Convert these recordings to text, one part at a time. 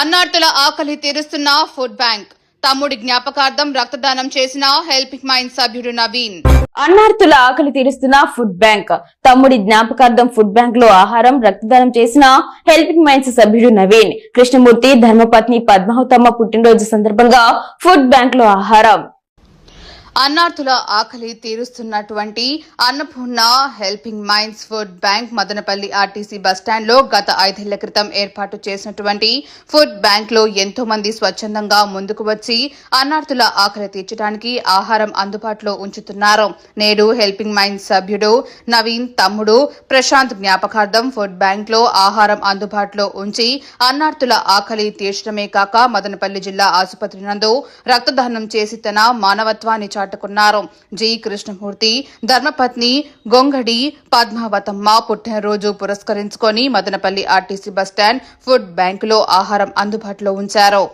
అన్నార్తుల ఆకలి తీరుస్తున్న food bank. తమ్ముడి జ్ఞాపకార్థం రక్తదానం చేసిన హెల్పింగ్ మైండ్ సభ్యుడు నవీన్. అన్నార్తుల ఆకలి తీరుస్తున్న ఫుడ్ బ్యాంక్. తమ్ముడి జ్ఞాపకార్థం ఫుడ్ బ్యాంక్లో ఆహారం రక్తదానం చేసిన హెల్పింగ్ మైండ్స్ సభ్యుడు నవీన్. కృష్ణమూర్తి ధర్మపత్ని పద్మావతమ్మ పుట్టినరోజు సందర్భంగా ఫుడ్ బ్యాంక్లో ఆహారం. అన్నార్థుల ఆకలి తీరుస్తున్నటువంటి Annapurna helping minds food bank Madanapalle RTC బస్టాండ్లో గత ఐదేళ్ళ క్రితం ఏర్పాటు చేసినటువంటి ఫుడ్ బ్యాంక్లో ఎంతో మంది స్వచ్ఛందంగా ముందుకు వచ్చి అన్నార్థుల ఆకలి తీర్చడానికి ఆహారం అందుబాటులో ఉంచుతున్నారు. నేడు హెల్పింగ్ మైండ్స్ సభ్యుడు నవీన్ తమ్ముడు ప్రశాంత్ జ్ఞాపకార్థం ఫుడ్ బ్యాంక్లో ఆహారం అందుబాటులో ఉంచి అన్నార్థుల ఆకలి తీర్చడమే కాక మదనపల్లి జిల్లా ఆసుపత్రి నందు రక్తదానం చేసి తన మానవత్వాన్ని చాటు చాటుకున్నారు జి కృష్ణమూర్తి. ధర్మపత్ని గొంగడి పద్మావతమ్మ పుట్టినరోజు పురస్కరించుకొని మదనపల్లి ఆర్టీసీ బస్టాండ్ ఫుడ్ బ్యాంకులో ఆహారం అందుబాటులో ఉంచారు.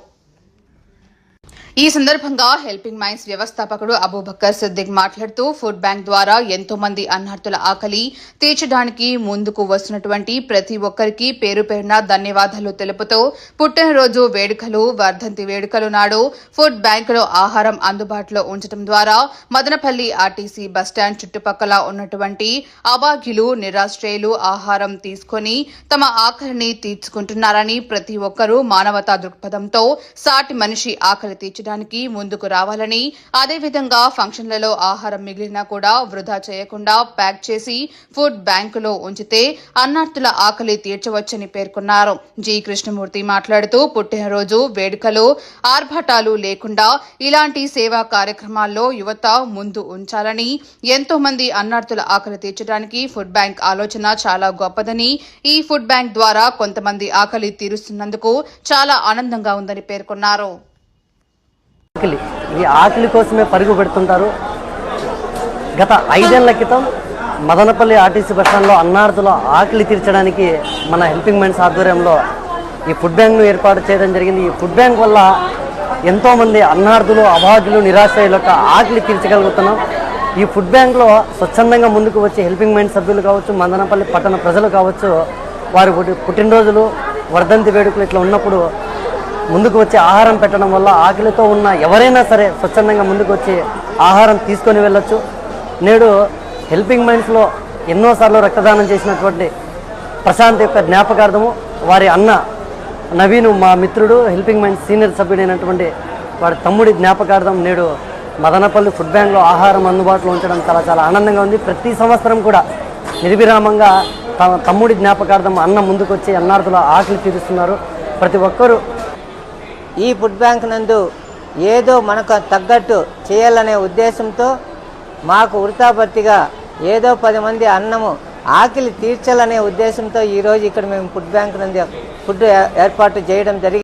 ఈ సందర్భంగా హెల్పింగ్ మైండ్స్ వ్యవస్థాపకుడు అబూబక్కర్ సిద్దిక్ మాట్లాడుతూ ఫుడ్ బ్యాంక్ ద్వారా ఎంతో మంది అన్నార్థుల ఆకలి తీర్చడానికి ముందుకు వస్తున్నటువంటి ప్రతి ఒక్కరికి పేరు పేరున ధన్యవాదాలు తెలుపుతూ పుట్టినరోజు వేడుకలు వర్ధంతి వేడుకలు నాడు ఫుడ్ బ్యాంకులో ఆహారం అందుబాటులో ఉంచడం ద్వారా మదనపల్లి ఆర్టీసీ బస్టాండ్ చుట్టుపక్కల ఉన్నటువంటి అభాగ్యులు నిరాశ్రయులు ఆహారం తీసుకొని తమ ఆకలిని తీర్చుకుంటున్నారని ప్రతి ఒక్కరూ మానవతా దృక్పథంతో సాటి మనిషి ఆకలి తీర్చడానికి ముందుకు రావాలని అదేవిధంగా ఫంక్షన్లలో ఆహారం మిగిలినా కూడా వృధా చేయకుండా ప్యాక్ చేసి ఫుడ్ బ్యాంకులో ఉంచితే అన్నార్థుల ఆకలి తీర్చవచ్చని పేర్కొన్నారు. జి. కృష్ణమూర్తి మాట్లాడుతూ పుట్టినరోజు వేడుకలు ఆర్భాటాలు లేకుండా ఇలాంటి సేవా కార్యక్రమాల్లో యువత ముందు ఉంచాలని ఎంతో మంది అన్నార్థుల ఆకలి తీర్చడానికి ఫుడ్ బ్యాంక్ ఆలోచన చాలా గొప్పదని ఈ ఫుడ్ బ్యాంక్ ద్వారా కొంతమంది ఆకలి తీరుస్తున్నందుకు చాలా ఆనందంగా ఉందని పేర్కొన్నారు. ఆకలి. ఈ ఆకలి కోసమే పరుగు పెడుతుంటారు. గత ఐదేళ్ళ క్రితం మదనపల్లి ఆర్టీసీ బస్టాండ్లో అన్నార్థుల ఆకలి తీర్చడానికి మన హెల్పింగ్ మైండ్స్ ఆధ్వర్యంలో ఈ ఫుడ్ బ్యాంక్ను ఏర్పాటు చేయడం జరిగింది. ఈ ఫుడ్ బ్యాంక్ వల్ల ఎంతోమంది అన్నార్థులు అభాగ్యులు నిరాశ్రయుల యొక్క ఆకలి తీర్చగలుగుతున్నాం. ఈ ఫుడ్ బ్యాంక్లో స్వచ్ఛందంగా ముందుకు వచ్చి హెల్పింగ్ మైండ్ సభ్యులు కావచ్చు మదనపల్లి పట్టణ ప్రజలు కావచ్చు వారి పుట్టినరోజులు వర్ధంతి వేడుకలు ఇట్లా ఉన్నప్పుడు ముందుకు వచ్చి ఆహారం పెట్టడం వల్ల ఆకలితో ఉన్న ఎవరైనా సరే స్వచ్ఛందంగా ముందుకు వచ్చి ఆహారం తీసుకొని వెళ్ళొచ్చు. నేడు హెల్పింగ్ మైండ్స్లో ఎన్నోసార్లు రక్తదానం చేసినటువంటి ప్రశాంత్ యొక్క జ్ఞాపకార్థము వారి అన్న నవీను మా మిత్రుడు హెల్పింగ్ మైండ్స్ సీనియర్ సభ్యుడైనటువంటి వారి తమ్ముడి జ్ఞాపకార్థం నేడు మదనపల్లి ఫుడ్ బ్యాంక్లో ఆహారం అందుబాటులో ఉంచడం చాలా చాలా ఆనందంగా ఉంది. ప్రతి సంవత్సరం కూడా నిర్విరామంగా తమ తమ్ముడి జ్ఞాపకార్థం అన్న ముందుకొచ్చి అన్నార్థుల ఆకలి తీరుస్తున్నారు. ప్రతి ఒక్కరూ ఈ ఫుడ్ బ్యాంక్ నందు ఏదో మనకు తగ్గట్టు చేయాలనే ఉద్దేశంతో మాకు వృతాపత్తిగా ఏదో పది మంది అన్నము ఆకలి తీర్చాలనే ఉద్దేశంతో ఈరోజు ఇక్కడ మేము ఫుడ్ బ్యాంక్ నందు ఫుడ్ ఏ- ఏర్పాటు చేయడం జరిగింది